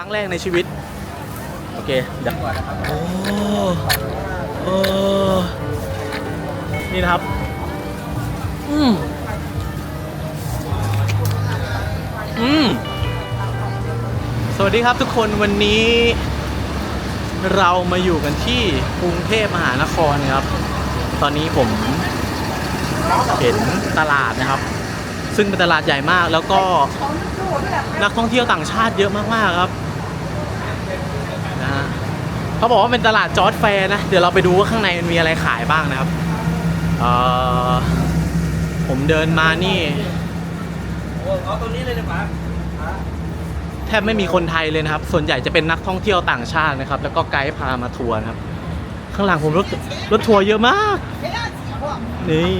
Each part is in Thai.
ครั้งแรกในชีวิต โอเคเดี๋ยวโอ้โอ้นี่นะครับ อืมอืมสวัสดีครับทุกคนวันนี้ เรามาอยู่กันที่กรุงเทพมหานครครับ ตอนนี้ผมเห็นตลาดนะครับ ซึ่งเป็นตลาดใหญ่มากแล้วก็นักท่องเที่ยวต่างชาติเยอะมากๆครับ เขาบอกว่าเป็นตลาดจอร์ดแฟร์นะ เดี๋ยวเราไปดูว่าข้างในมันมีอะไรขายบ้างนะครับเออผมเดินมานี่เอาตรงนี้เลยดีกว่าแทบไม่มีคนไทยเลยนะครับ ส่วนใหญ่จะเป็นนักท่องเที่ยวต่างชาตินะครับ แล้วก็ไกด์พามาทัวร์นะครับ ข้างหลังผมรถรถทัวร์เยอะมาก นี่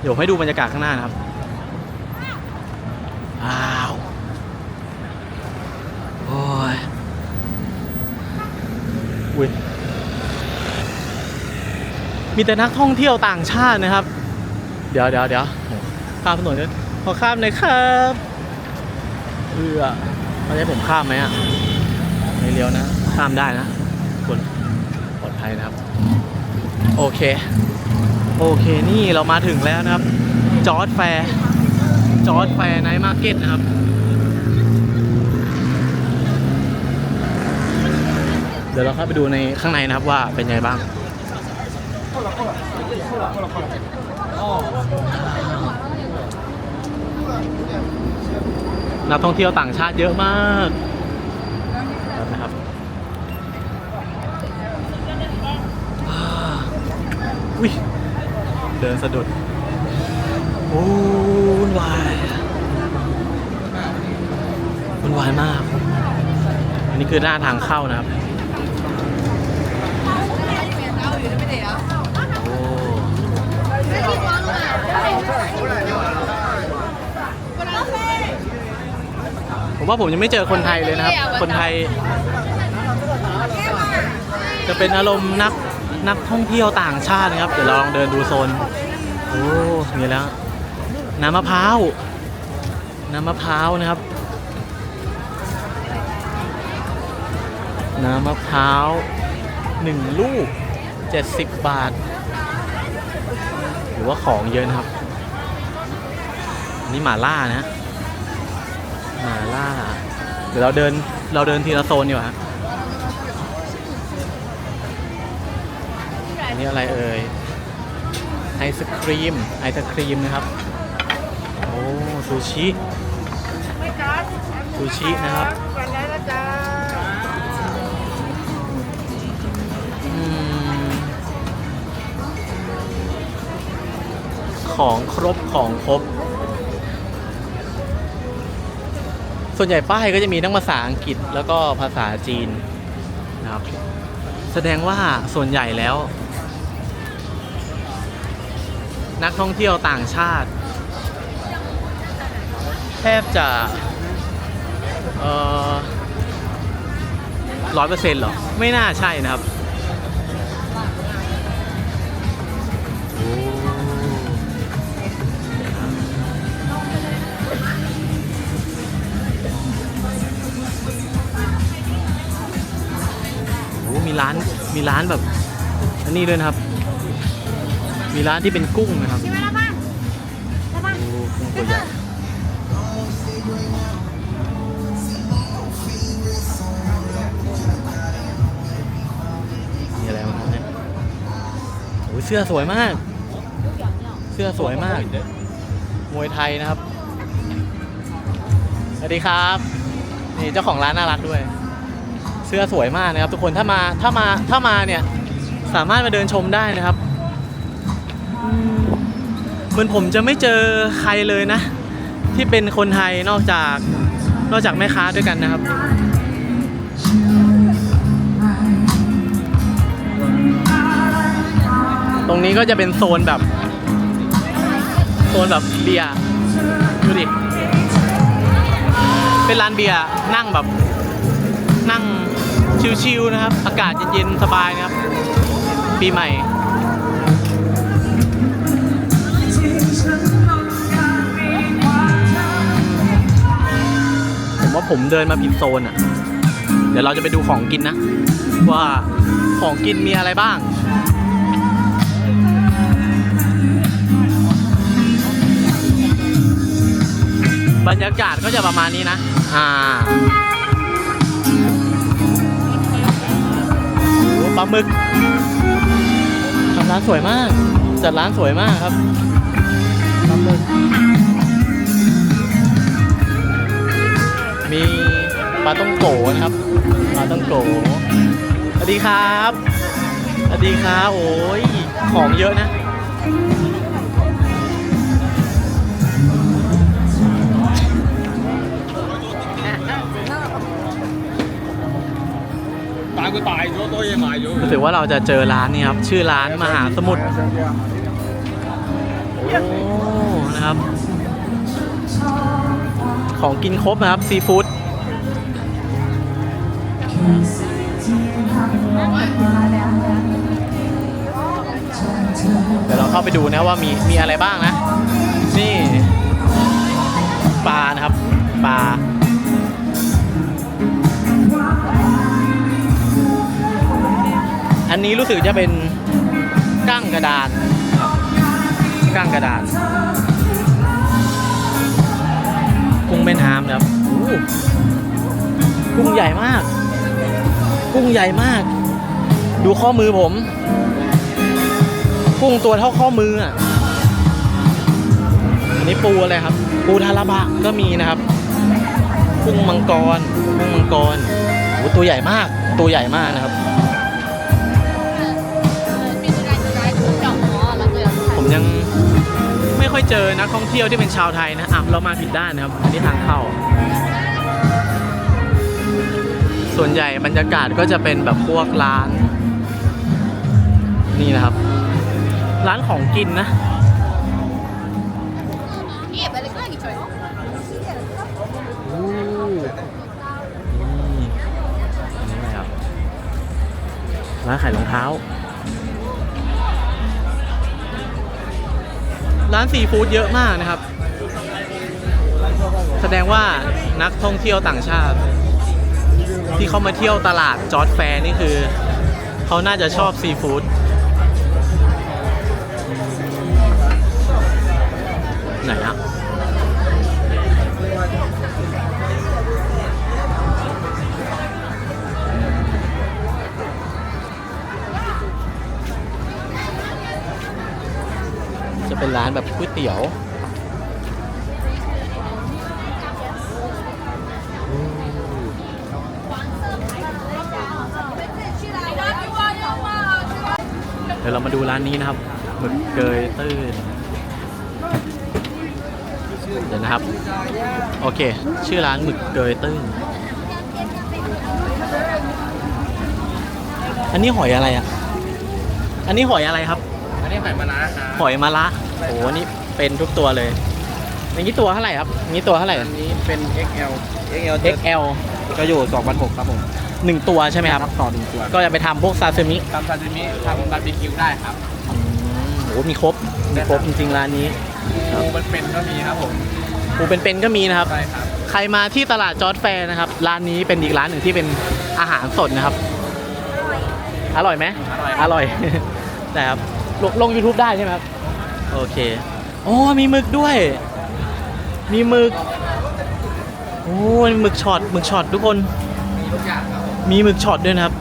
เดี๋ยวให้ดูบรรยากาศข้างหน้านะครับว้าว โอ้ย อุ้ ยมีแต่นักท่องเที่ยวต่างชาตินะครับ เดี๋ยวเดี๋ยวเดี๋ยวข้ามถนนเลยขอข้ามหน่อยครับเพื่อเขาจะให้ผมข้ามไหมอะไม่เลี้ยวนะ ข้ามได้นะคนปลอดภัยนะครับ โอเค โอเคนี่เรามาถึงแล้วนะครับ จอร์ดแฟร์จอร์ดแฟร์ไนท์มาร์เก็ตนะครับ เดี๋ยวเราเข้าไปดูในข้างในนะครับว่าเป็นยังไงบ้างนักท่องเที่ยวต่างชาติเยอะมากนะครับอุ้ยเดินสะดุด โอ้วุ่นวายวุ่นวายมาก อันนี้คือหน้าทางเข้านะครับ โอ้ ผมว่าผมยังไม่เจอคนไทยเลยนะครับ คนไทย จะเป็นอารมณ์นักนักท่องเที่ยวต่างชาตินะครับ เดี๋ยวเราลองเดินดูโซน โอ้มีแล้ว น้ำมะพร้าว น้ำมะพร้าวนะครับ น้ำมะพร้าวหนึ่งลูก 70 บาท หรือว่าของเยอะนะครับ นี่หมาล่านะหมาล่า เดี๋ยวเราเดินเราเดินทีละโซนดีกว่าฮะอันนี้อะไรเอ่ยไอศครีมไอศครีมนะครับ โอ้ซูชิซูชินะครับ ของครบของครบ ส่วนใหญ่ป้ายก็จะมีทั้งภาษาอังกฤษแล้วก็ภาษาจีนนะครับ แสดงว่าส่วนใหญ่แล้ว นักท่องเที่ยวต่างชาติ แทบจะร้อยเปอร์เซ็นต์หรอ ไม่น่าใช่นะครับ ร้านมีร้านแบบอันนี้ด้วยนะครับ มีร้านที่เป็นกุ้งนะครับใช่ไหมล่ะป้าล่ะป้าโอ้กุ้งตัวใหญ่มีอะไรบ้างครับเนี่ยโอ้ยเสื้อสวยมาก เสื้อสวยมาก มวยไทยนะครับ สวัสดีครับ นี่เจ้าของร้านน่ารักด้วยเสื้อสวยมากนะครับ ทุกคนถ้ามาถ้ามาถ้ามาเนี่ยสามารถมาเดินชมได้นะครับเหมือนผมจะไม่เจอใครเลยนะ ที่เป็นคนไทยนอกจากนอกจากแม่ค้าด้วยกันนะครับตรงนี้ก็จะเป็นโซนแบบ โซนแบบเบียร์ดูดิ เป็นร้านเบียร์นั่งแบบนั่ง ชิวๆนะครับ อากาศเย็นๆสบายนะครับ ปีใหม่บรรว่าผมเดินมาผิดโซนอะ เดี๋ยวเราจะไปดูของกินนะ ว่าของกินมีอะไรบ้าง บรรยากาศก็จะประมาณนี้นะ อ่าาหมึกทำร้านสวยมาก จัดร้านสวยมากครับปลาหมึก มีปลาต้องโกนะครับปลาต้องโกสวัสดีครับสวัสดีครับโอ้ยของเยอะนะ รู้สึกว่าเราจะเจอร้านนี้ครับ ชื่อร้านมหาสมุทรโอ้นะครับ ของกินครบนะครับซีฟู้ดเดี๋ยวเราเข้าไปดูนะว่ามีมีอะไรบ้างนะ นี่ปลานะครับปลา อันนี้รู้สึกจะเป็นกั้งกระดานกั้งกระดานกุ้งแม่น้ำนะครับโอ้กุ้งใหญ่มาก กุ้งใหญ่มาก ดูข้อมือผม กุ้งตัวเท่าข้อมืออะอันนี้ปูอะไรครับ ปูทาราบะก็มีนะครับ กุ้งมังกร กุ้งมังกรโอ้ตัวใหญ่มาก ตัวใหญ่มากนะครับ เจอนักท่องเที่ยวที่เป็นชาวไทยนะอะเรามาผิดด้านนะครับอันนี้ทางเข้า ส่วนใหญ่บรรยากาศก็จะเป็นแบบพวกร้าน นี่นะครับ ร้านของกินนะร้านขายรองเท้า ร้านซีฟู้ดเยอะมากนะครับ แสดงว่านักท่องเที่ยวต่างชาติ ที่เขามาเที่ยวตลาดจอร์ดแฟร์นี่คือเขาน่าจะชอบซีฟู้ดไหนอะ จะเป็นร้านแบบก๋วยเตี๋ยวเดี๋ยวเรามาดูร้านนี้นะครับหมึกเกยตื้นเดี๋ยวนะครับ โอเค ชื่อร้านหมึกเกยตื้นอันนี้หอยอะไรอะ อันนี้หอยอะไรครับ อันนี้ไข่มะนาวครับหอยมะระ โอ้โหนี่เป็นทุกตัวเลยอย่างนี้ตัวเท่าไหร่ครับอย่างนี้ตัวเท่าไหร่ อันนี้เป็น XL XL จะ XL ก็อยู่2,600ครับผมหนึ่งตัวใช่ไหมครับ ต่อหนึ่งตัวก็จะไปทำพวกซาซิมิทำซาซิมิทำบาร์บีคิวได้ครับอืมโอ้โหมีครบมีครบจริงๆร้านนี้ครับปูมันเป็นก็มีครับผมปูเป็นๆก็มีนะครับ ใช่ครับใครมาที่ตลาดจอร์ดแฟร์นะครับ ร้านนี้เป็นอีกร้านหนึ่งที่เป็นอาหารสดนะครับ อร่อยไหมอร่อย อร่อยแต่ครับลงลง YouTube ได้ใช่ไหมครับ โอเค โอ้มีหมึกด้วย มีหมึก โอ้ยหมึกช็อตหมึกช็อตทุกคนมีทุกอย่างครับมีหมึกช็อตด้วยนะครับ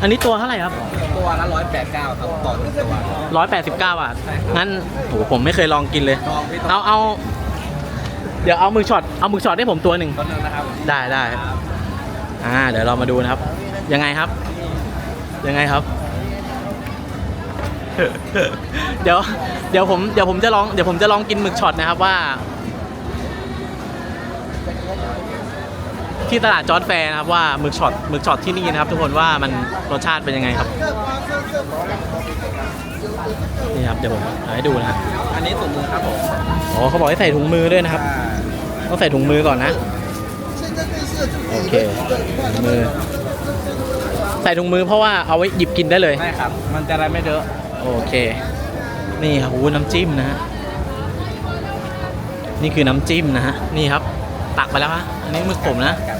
อันนี้ตัวเท่าไหร่ครับ ตัวละ189ครับต่อหนึ่งตัวร้อยแปดสิบเก้าบาท งั้นโหผมไม่เคยลองกินเลย ลองพี่เอาเอา เดี๋ยวเอาหมึกช็อต เอาหมึกช็อตให้ผมตัวหนึ่งต้นนึงนะครับได้ได้ครับอ่า เดี๋ยวเรามาดูนะครับ ยังไงครับ ยังไงครับ เดี๋ยวเดี๋ยวผมเดี๋ยวผมจะลองเดี๋ยวผมจะลองกินหมึกช็อตนะครับว่า ที่ตลาดจอร์ดแฟร์นะครับว่าหมึกช็อตหมึกช็อตที่นี่นะครับ ทุกคนว่ามันรสชาติเป็นยังไงครับนี่ครับเดี๋ยวผมเอาให้ดูนะฮะอันนี้ถุงมือครับผมอ๋อเขาบอกให้ใส่ถุงมือด้วยนะครับ ต้องใส่ถุงมือก่อนนะ โอเคถุงมือ ใส่ถุงมือเพราะว่าเอาไว้หยิบกินได้เลย ใช่ครับ มันจะได้ไม่เยอะ โอเค นี่ครับโอ้น้ำจิ้มนะฮะนี่คือน้ำจิ้มนะฮะนี่ครับ ตักไปแล้วฮะอันนี้หมึกผมนะครับ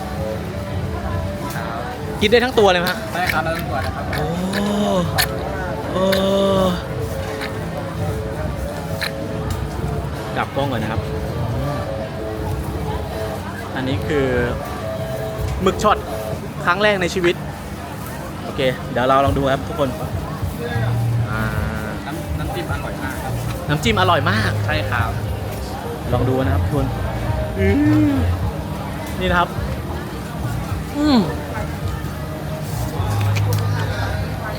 กินได้ทั้งตัวเลยไหมฮะได้ครับแล้วตัวนะครับโอ้โอ้กลับกล้องก่อนนะครับ อันนี้คือหมึกช็อตครั้งแรกในชีวิต โอเค เดี๋ยวเราลองดูครับทุกคน น้ำจิ้มอร่อยมาก ใช่ครับ ลองดูนะครับทุกคนอื้อนี่นะครับ อืม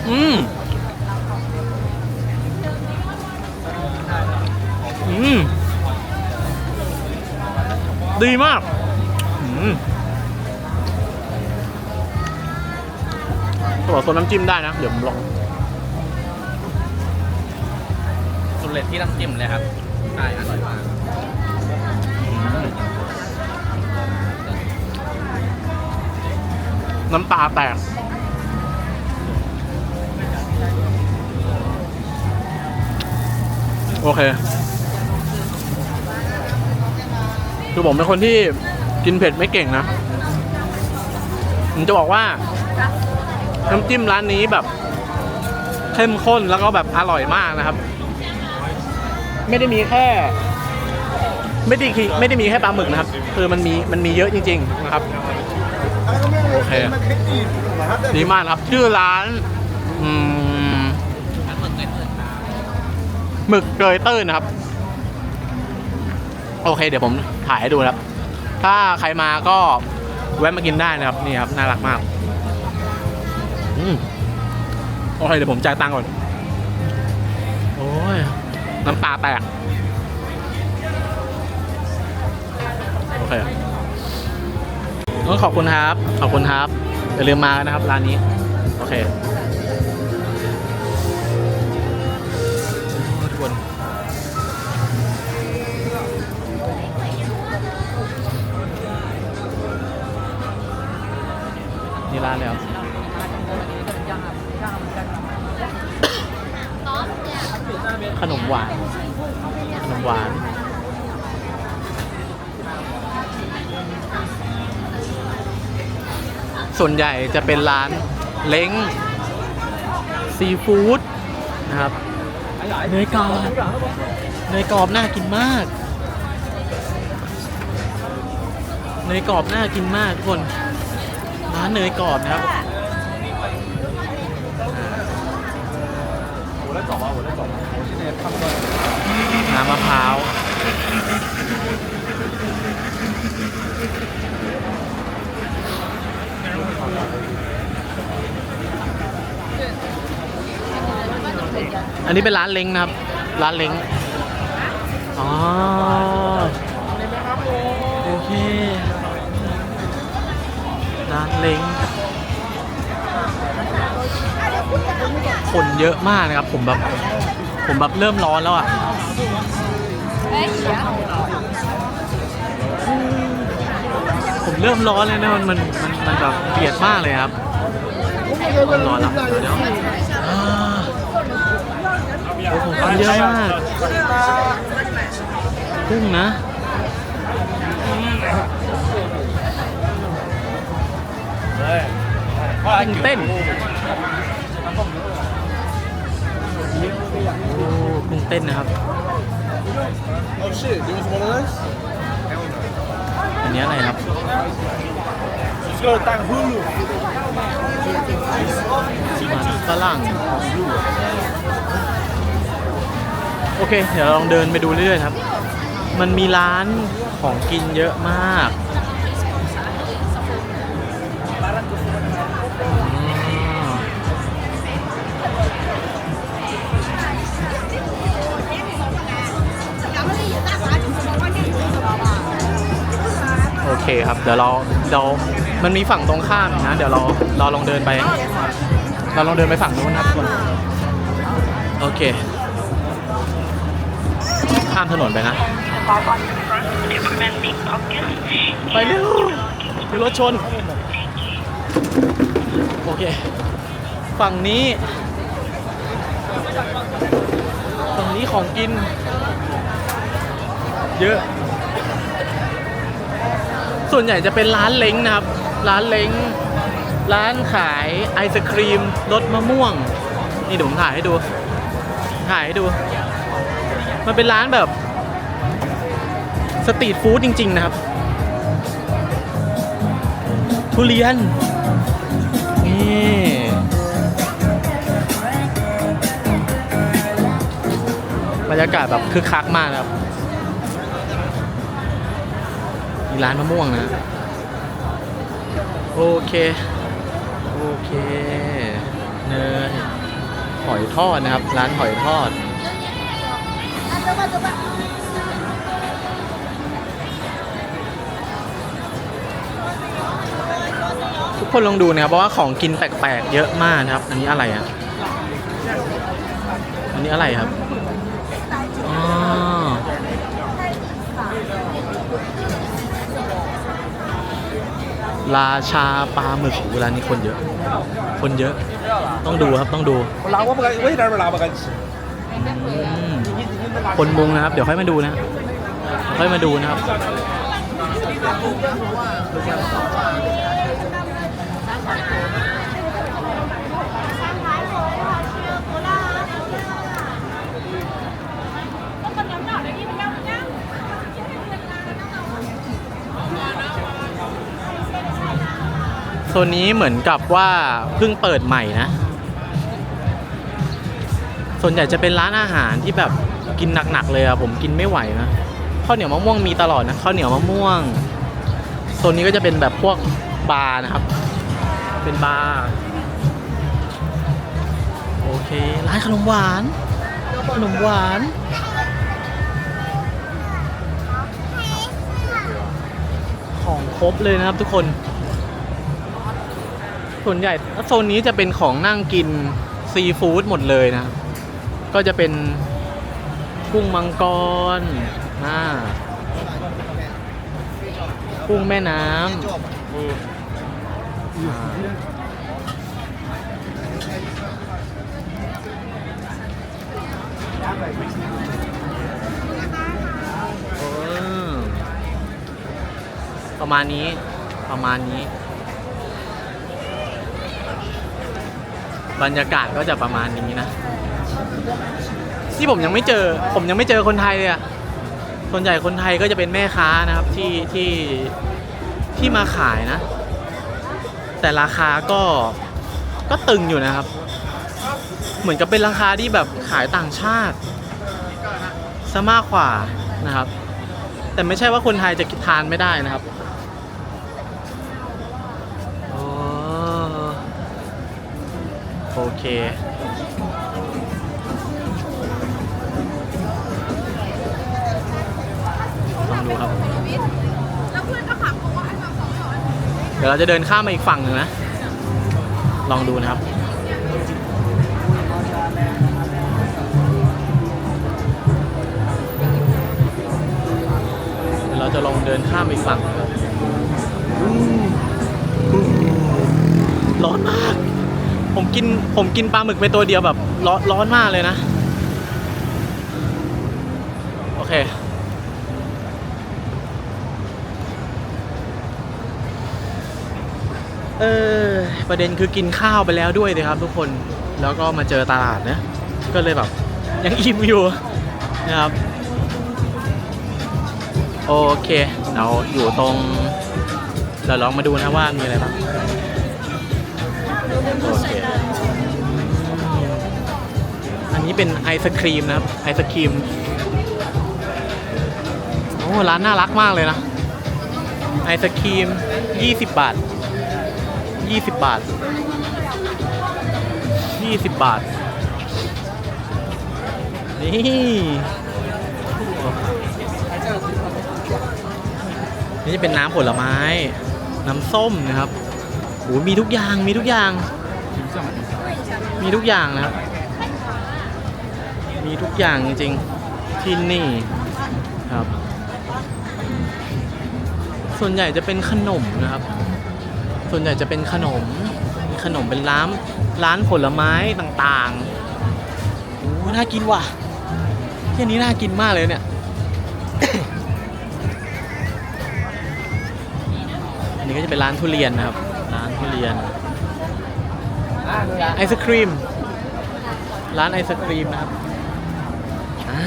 อืมอืมดีมากอืมตัวโซนน้ำจิ้มได้นะ เดี๋ยวผมลอง สุดเด็ดที่น้ำจิ้มเลยครับใช่อร่อยมากน้ำตาแตกโอเค คือผมเป็นคนที่กินเผ็ดไม่เก่งนะผมจะบอกว่าน้ำจิ้มร้านนี้แบบเข้มข้นแล้วก็แบบอร่อยมากนะครับ ไม่ได้มีแค่ ไม่ได้ไม่ได้มีแค่ปลาหมึกนะครับ คือมันมีมันมีเยอะจริง ๆ นะครับ โอเค ดีมากครับ ชื่อร้านอืมหมึกเกยตื้นนะครับ โอเค เดี๋ยวผมถ่ายให้ดูนะครับ ถ้าใครมาก็แวะมากินได้นะครับ นี่ครับ น่ารักมากอืมโอเคเดี๋ยวผมจ่ายตังค์ก่อน โอ้ย น้ำตาแตก โอเคก็ขอบคุณครับ ขอบคุณครับ อย่าลืมมากันนะครับร้านนี้ โอเคทุกคนนี่ร้านแล้ว ขนมหวาน ขนมหวาน ส่วนใหญ่จะเป็นร้านเล้งซีฟู้ดนะครับเนยกรอบเนยกรอบน่ากินมากเนยกรอบน่ากินมากทุกคนร้านเนยกรอบนะครับ น้ำมะพร้าวอันนี้เป็นร้านเล้งนะครับ ร้านเล้งอ๋อโอเคร้านเล้งคนเยอะมากนะครับผมแบบ ผมแบบเริ่มร้อนแล้วอะผมเริ่มร้อนเลยนะมันมันมันมันแบบเบียดมากเลยครับเริ่มร้อนแล้วเดี๋ยวเดี๋ยวอ่าโอ้โหคนเยอะมากกุ้งนะกุ้งเต้น เต้นนะครับอันนี้อะไรครับมันฝรั่งโอเค เดี๋ยวเราลองเดินไปดูเรื่อยๆครับ มันมีร้านของกินเยอะมาก คครับ เดี๋ยวเราเดี๋ยวมันมีฝั่งตรงข้ามนะ เดี๋ยวเราเราลองเดินไป เราลองเดินไปฝั่งนู้นครับทุกคน โอเค ข้ามถนนไปนะ ไปเร็วมีรถชน โอเค ฝั่งนี้ฝั่งนี้ของกิน เยอะ ส่วนใหญ่จะเป็นร้านเล้งนะครับ ร้านเล้ง ร้านขายไอศครีมรสมะม่วง นี่เดี๋ยวผมถ่ายให้ดู ถ่ายให้ดู มันเป็นร้านแบบสตรีทฟู้ดจริง ๆ นะครับ ทุเรียน นี่บรรยากาศแบบคึกคักมากนะครับ ร้านมะม่วงนะ โอเค โอเคเนยหอยทอดนะครับ ร้านหอยทอด ทุกคนลองดูนะครับเพราะว่าของกินแปลกๆเยอะมากนะครับ อันนี้อะไรอะ อันนี้อะไรครับ ราชาปลาหมึกเวลานี้คนเยอะ คนเยอะ ต้องดูครับต้องดู คนาว่าเว้ยเวลาเมือกันคนมุงนะครับ เดี๋ยวค่อยมาดูนะค่อยมาดูนะครับ โซนนี้เหมือนกับว่าเพิ่งเปิดใหม่นะ ส่วนใหญ่จะเป็นร้านอาหารที่แบบกินหนักๆเลยอะผมกินไม่ไหวนะข้าวเหนียวมะม่วงมีตลอดนะข้าวเหนียวมะม่วงโซนนี้ก็จะเป็นแบบพวกบาร์นะครับ เป็นบาร์โอเค ร้านขนมหวานขนมหวานของครบเลยนะครับทุกคน ส่วนใหญ่โซนนี้จะเป็นของนั่งกินซีฟู้ดหมดเลยนะ ก็จะเป็นกุ้งมังกรอ่ากุ้งแม่น้ำประมาณนี้ประมาณนี้ บรรยากาศก็จะประมาณนี้นะ ที่ผมยังไม่เจอ ผมยังไม่เจอคนไทยเลยอะส่วนใหญ่คนไทยก็จะเป็นแม่ค้านะครับที่ที่ที่มาขายนะ แต่ราคาก็ก็ตึงอยู่นะครับ เหมือนกับเป็นราคาที่แบบขายต่างชาติซะมากกว่านะครับ แต่ไม่ใช่ว่าคนไทยจะทานไม่ได้นะครับ 4K ลองดูครับ เดี๋ยวเราจะเดินข้ามมาอีกฝั่งหนึ่งนะ ลองดูนะครับเดี๋ยวเราจะลองเดินข้ามอีกฝั่งร้อนมาก ผมกินผมกินปลาหมึกไปตัวเดียวแบบร้อนร้อนมากเลยนะ โอเค เออประเด็นคือกินข้าวไปแล้วด้วยสิครับทุกคนแล้วก็มาเจอตลาดนะ ก็เลยแบบ ยังอิ่มอยู่นะครับ โอเค เราอยู่ตรง เราลองมาดูนะว่ามีอะไรบ้าง โอเคอันนี้เป็นไอศครีมนะครับไอศครีมโอ้ร้านน่ารักมากเลยนะไอศครีม 20 บาท 20 บาท 20 บาท นี่นี่จะเป็นน้ำผลไม้ น้ำส้มนะครับโอ้มีทุกอย่าง มีทุกอย่าง มีทุกอย่างนะครับมีทุกอย่างจริงๆ ที่นี่ครับ ส่วนใหญ่จะเป็นขนมนะครับ ส่วนใหญ่จะเป็นขนม มีขนมเป็นร้านร้านผลไม้ต่างๆโอ้น่ากินว่ะที่นี้น่ากินมากเลยเนี่ยนี่ก็จะเป็นร้านทุเรียนนะครับ ร้านทุเรียน ไอศครีม ร้านไอศครีมนะครับอ่า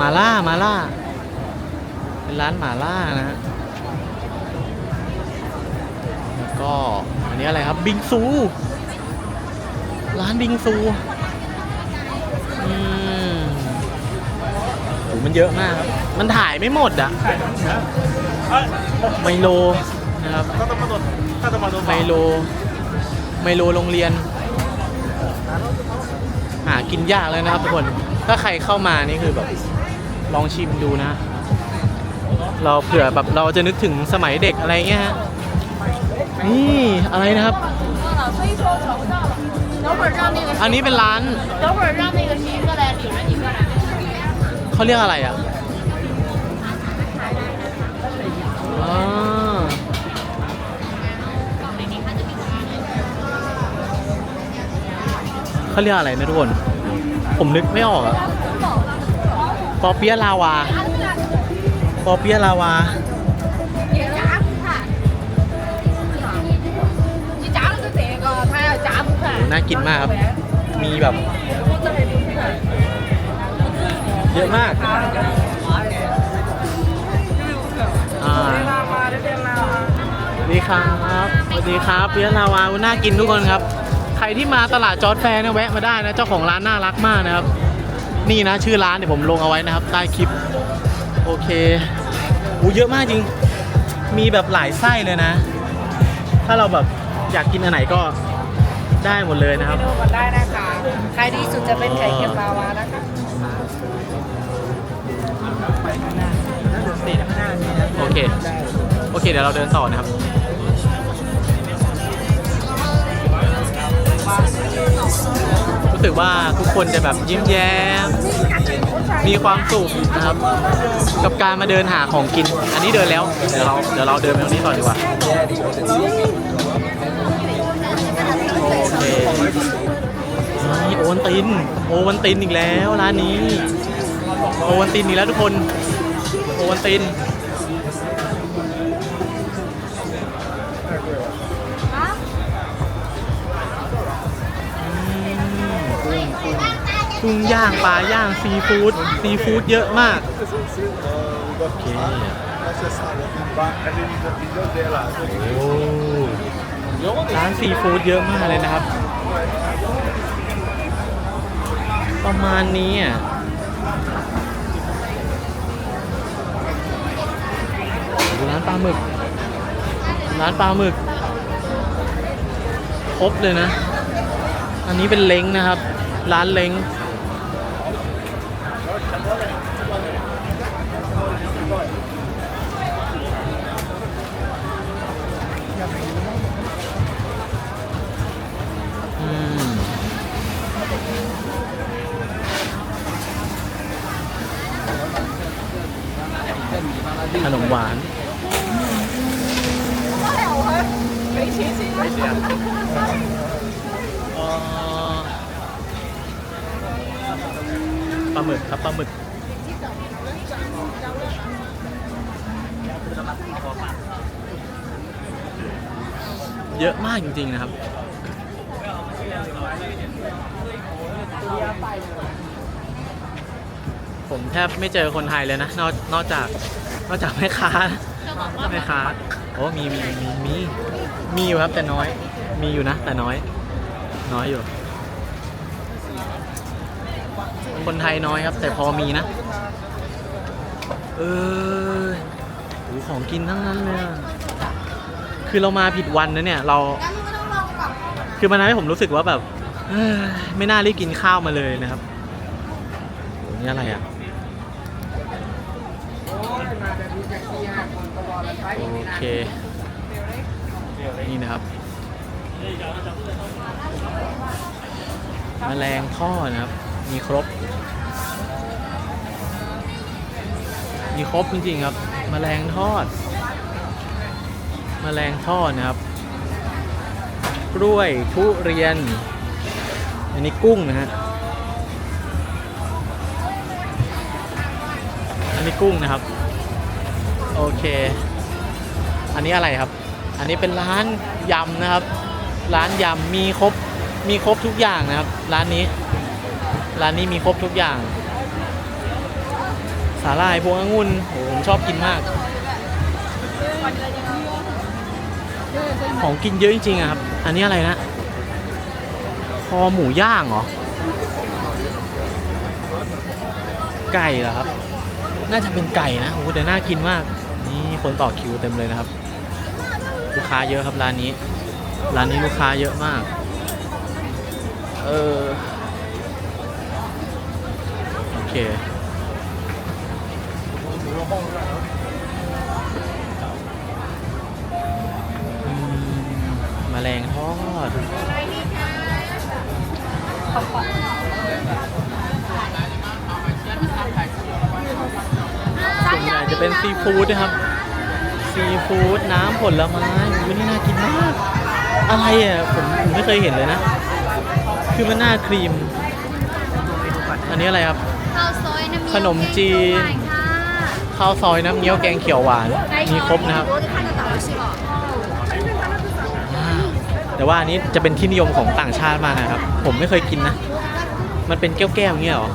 มาล่ามาล่า เป็นร้านหมาล่านะฮะแล้วก็อันนี้อะไรครับบิงซู ร้านบิงซูอืมโหมันเยอะมากครับ มันถ่ายไม่หมดอะไมโลนะครับไมโล ไมโลโรงเรียน หากินยากเลยนะครับทุกคน ถ้าใครเข้ามานี่คือแบบลองชิมดูนะ เราเผื่อแบบเราจะนึกถึงสมัยเด็กอะไรเงี้ยฮะ นี่อะไรนะครับ 所以说我找不到了。等会儿让那个， อันนี้เป็นร้าน 等会儿让那个谁过来领着你过来。 เขาเรียกอะไรอ่ะอ๋อ เขาเรียกอะไรนะทุกคน ผมนึกไม่ออกอะปอเปียะลาวา ปอเปียะลาวา น่ากินมากครับ มีแบบ เยอะมาก อ่าดีครับสวัสดีครับเปียะลาวาน่ากินทุกคนครับ ที่มาตลาดจอร์ดแฟร์เนี่ยแวะมาได้นะเจ้าของร้านน่ารักมากนะครับ นี่นะชื่อร้านเดี๋ยวผมลงเอาไว้นะครับใต้คลิป โอเคอูเยอะมากจริง มีแบบหลายไส้เลยนะ ถ้าเราแบบอยากกินอันไหนก็ได้หมดเลยนะครับ ดูกันได้นะคะขายดีสุดจะเป็นไข่เค็มลาวานะคะโอเค โอเคเดี๋ยวเราเดินต่อนะครับ รู้สึกว่าทุกคนจะแบบยิ้มแย้ม มีความสุขนะครับ กับการมาเดินหาของกิน อันนี้เดินแล้ว เดี๋ยวเราเดี๋ยวเราเดินไปตรงนี้ก่อนดีกว่า โอเคนี่โอวันติน โอวันตินอีกแล้วร้านนี้ โอวันตินอีกแล้วทุกคน โอวันติน กุ้งย่างปลาย่างซีฟู้ดซีฟู้ดเยอะมากโอเคโอ้ร้านซีฟู้ดเยอะมากเลยนะครับ ประมาณนี้อะดูร้านปลาหมึก ร้านปลาหมึก ครบเลยนะ อันนี้เป็นเล้งนะครับ ร้านเล้ง อืมขนมหวานเอ่อปลาหมึกครับปลาหมึกเยอะมากจริงๆนะครับผมแทบไม่เจอคนไทยเลยนะ นอกนอกจากนอกจากแม่ค้าแม่ค้าโอ้มีมีมีมีมีอยู่ครับแต่น้อย มีอยู่นะ แต่น้อย น้อยอยู่ คนไทยน้อยครับ แต่พอมีนะ เออโหของกินทั้งนั้นเลยอะคือเรามาผิดวันนะเนี่ย เราคือมันทำให้ผมรู้สึกว่าแบบเอ้ยไม่น่ารีบกินข้าวมาเลยนะครับโหนี่อะไรอะโอเค นี่นะครับแมลงทอดนะครับ มีครบ มีครบจริงๆครับมแมลงทอดมแมลงทอดนะครับ กล้วยทุเรียน อันนี้กุ้งนะฮะอันนี้กุ้งนะครับ โอเค อันนี้อะไรครับ อันนี้เป็นร้านยำนะครับ ร้านยำมีครบมีครบทุกอย่างนะครับ ร้านนี้ ร้านนี้มีครบทุกอย่าง สาหร่ายพวงองุ่นโอ้ผมชอบกินมาก ของกินเยอะจริงๆครับ อันนี้อะไรนะคอหมูย่างเหรอ ไก่เหรอครับ น่าจะเป็นไก่นะโอ้แต่น่ากินมาก นี่คนต่อคิวเต็มเลยนะครับ ลูกค้าเยอะครับร้านนี้ ร้านนี้ลูกค้าเยอะมาก เออ เคมแมลงทอดส่วนใหญ่จะเป็นซีฟู้ดนะครับ ซีฟู้ดน้ำผลไม้วันนี้น่ากินมาก อะไรอะผมผมไม่เคยเห็นเลยนะ คือมันหน้าครีม อันนี้อะไรครับ ขนมจีน ข้าวซอยน้ำเงี้ยวแกงเขียวหวาน มีครบนะครับ แต่ว่าอันนี้จะเป็นที่นิยมของต่างชาติมากนะครับ ผมไม่เคยกินนะ มันเป็นแก้วๆอย่างเงี้ยหรอ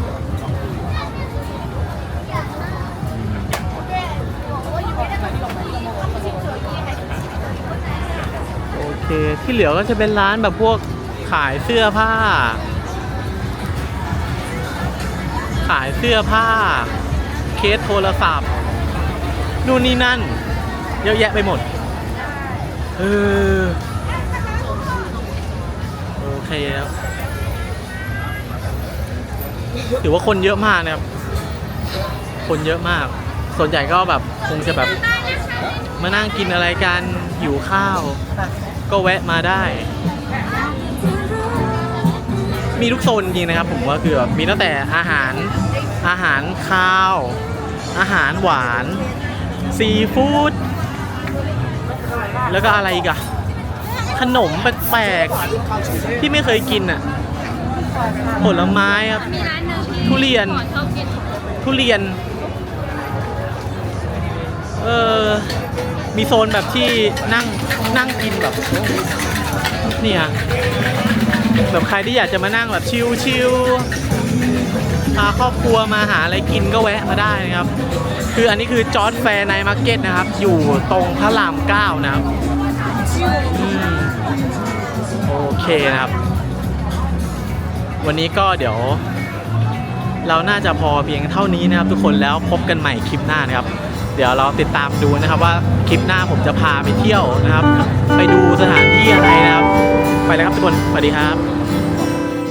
โอเคที่เหลือก็จะเป็นร้านแบบพวกขายเสื้อผ้า ขายเสื้อผ้า เคสโทรศัพท์นู่นนี่นั่น เยอะแยะไปหมด เออ โอเคครับถือว่าคนเยอะมากนะครับ คนเยอะมาก ส่วนใหญ่ก็แบบคงจะแบบ มานั่งกินอะไรกันหิวข้าว ก็แวะมาได้ มีทุกโซนจริงนะครับ ผมว่าคือแบบมีตั้งแต่อาหารอาหารข้าว อาหารหวาน ซีฟู้ดแล้วก็อะไรอีกอะขนมแปลกๆที่ไม่เคยกินอะผลไม้ครับ มีร้านหนึงที่ทุเรียน ก่อชอบกินทุเรียน เออ มีโซนแบบที่นั่งนั่งกินแบบ เนี่ย แบบใครที่อยากจะมานั่งแบบชิลๆพาครอบครัวมาหาอะไรกินก็แวะมาได้นะครับ คืออันนี้คือจอร์ดแฟร์ในมาร์เก็ตนะครับ อยู่ตรงพระรามเก้านะครับอโอเคนะครับ วันนี้ก็เดี๋ยว เราน่าจะพอเพียงเท่านี้นะครับทุกคนแล้วพบกันใหม่คลิปหน้านะครับเดี๋ยวเราติดตามดูนะครับว่าคลิปหน้าผมจะพาไปเที่ยวนะครับ ไปดูสถานที่อะไรนะครับ ไปแล้วครับทุกคนสวัสดีครับ